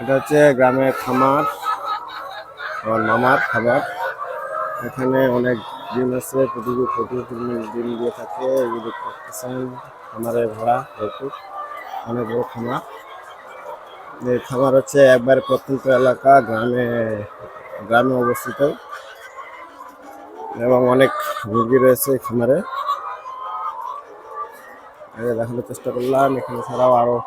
এটা হচ্ছে গ্রামের খামার আমার মামার খাবার। এখানে অনেক ডিম আছে, প্রতিদিন প্রচুর পরিমাণ ডিম দিয়ে থাকে। এগুলো পাচ্ছেন খামারে ভরা ভরপুর, অনেক বড় খামার। এই খামার হচ্ছে একবার প্রত্যন্ত এলাকা, গ্রামে গ্রামে অবস্থিত। এবং অনেক মুরগি রয়েছে খামারে। দেখানোর চেষ্টা করলাম এখানে ছাড়াও আরও।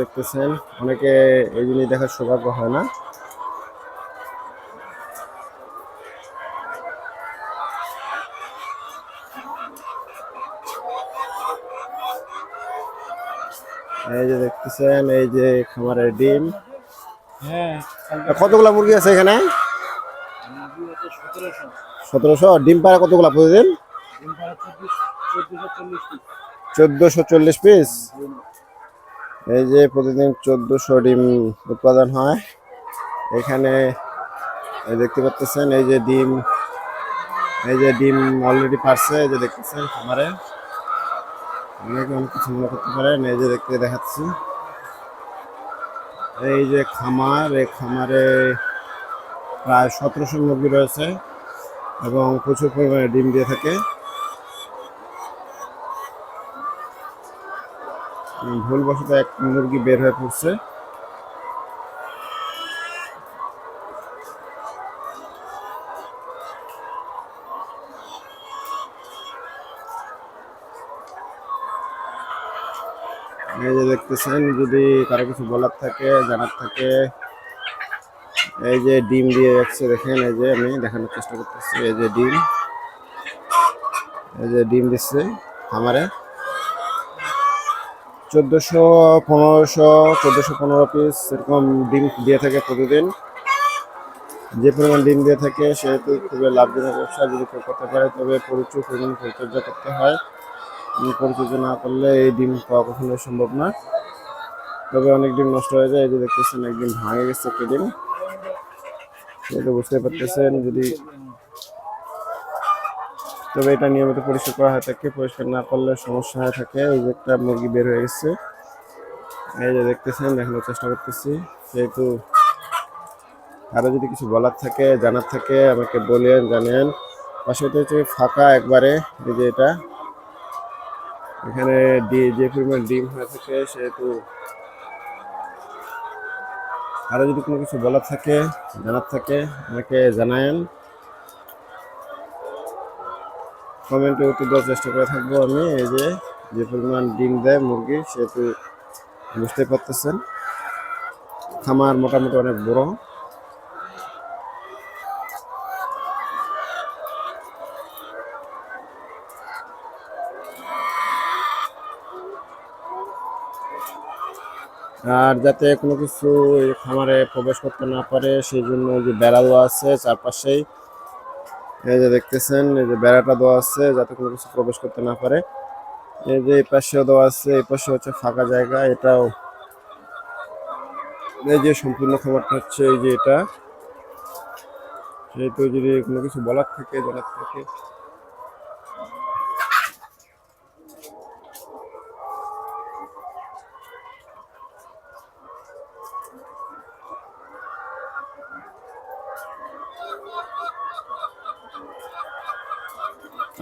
দেখতেছেন অনেকে এই জিনিস দেখার সৌভাগ্য হয় না। এই যে দেখতেছেন এই যে খামারের ডিম। হ্যাঁ কতগুলা মুরগি আছে এখানে? সতেরোশো। ডিম পাড়া কতগুলা প্রতিদিন? চোদ্দোশো চল্লিশ পিস? এই যে প্রতিদিন চোদ্দোশো ডিম উৎপাদন হয়। এখানে এই দেখতে পাচ্ছেন এই যে ডিম এই যে ডিম অলরেডি পারছে এই যে দেখতেছেন খামারে। অনেকে অনেক কিছু মনে করতে পারেন এই যে দেখতে দেখাচ্ছি। এই যে খামার এই খামারে প্রায় সতেরোশো মুরগি রয়েছে এবং প্রচুর পরিমাণে ডিম দিয়ে থাকে। ভুলবশত এক মুরগি বের হয়ে পড়ছে। এই যে দেখতেছেন, যদি কারও কিছু বলার থাকে, জানার থাকে এই যে ডিম দিয়ে যাচ্ছে, দেখেন এই যে আমি দেখানোর চেষ্টা করতেছি, এই যে ডিম। এই যে ডিম দিচ্ছে খামারে। চোদ্দোশো পনেরোশো, চোদ্দোশো পনেরো পিস এরকম ডিম দিয়ে থাকে প্রতিদিন। যে পরিমাণ ডিম দিয়ে থাকে, সেহেতু খুবই লাভজনক ব্যবসা। যদি কেউ করতে পারে, তবে প্রচুর পরিমাণ পরিচর্যা করতে হয়। পরিচর্যা না করলে এই ডিম পাওয়া কখনোই সম্ভব না। তবে অনেক ডিম নষ্ট হয়ে যায়, এই যে দেখতেছেন, একদিন ভাঙে গেছে একটা ডিম। এটা বুঝতে পারতেছেন যদি তবে এটা নিয়মিত পরিষ্কার করা হয়ে থাকে, পরিষ্কার না করলে সমস্যা হয়ে থাকে। এই যে একটা মুরগি বের হয়ে গেছে। এই যে দেখতেছেন, দেখানোর চেষ্টা করতেছি। যেহেতু আরও যদি কিছু বলার থাকে, জানার থাকে, আমাকে বলেন, জানেন। পাশে হচ্ছে ফাঁকা একবারে, এই যে এটা। এখানে ডি- যে পরিমাণ ডিম হয়ে থাকে, সেহেতু আরও যদি কোনো কিছু বলার থাকে, জানার থাকে, আমাকে জানায়েন। কমেন্টে উত্তর দেওয়ার চেষ্টা করে থাকব আমি। এই যে যে পরিমাণ ডিম দেয় মুরগি, সেহেতু বুঝতে পারতেছেন। খামার মোটামুটি অনেক বড়। আর যাতে কোনো কিছু খামারে প্রবেশ করতে না পারে, সেই জন্য যে বেড়া দেওয়া আছে চারপাশেই। এই যে দেখতেছেন, এই যে বেড়াটা দেওয়া আছে যাতে কোনো কিছু প্রবেশ করতে না পারে। এই যে এই পাশেও দেওয়া আছে, এই পাশে হচ্ছে ফাঁকা জায়গা, এটাও এই যে সম্পূর্ণ খাবারটা হচ্ছে এই যে এটা। যেহেতু যদি কোনো কিছু বলার থাকে, জানার থাকে।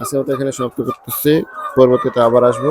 আজকে মতো এখানে সমাপ্ত করতেছি। পরবর্তীতে আবার আসব।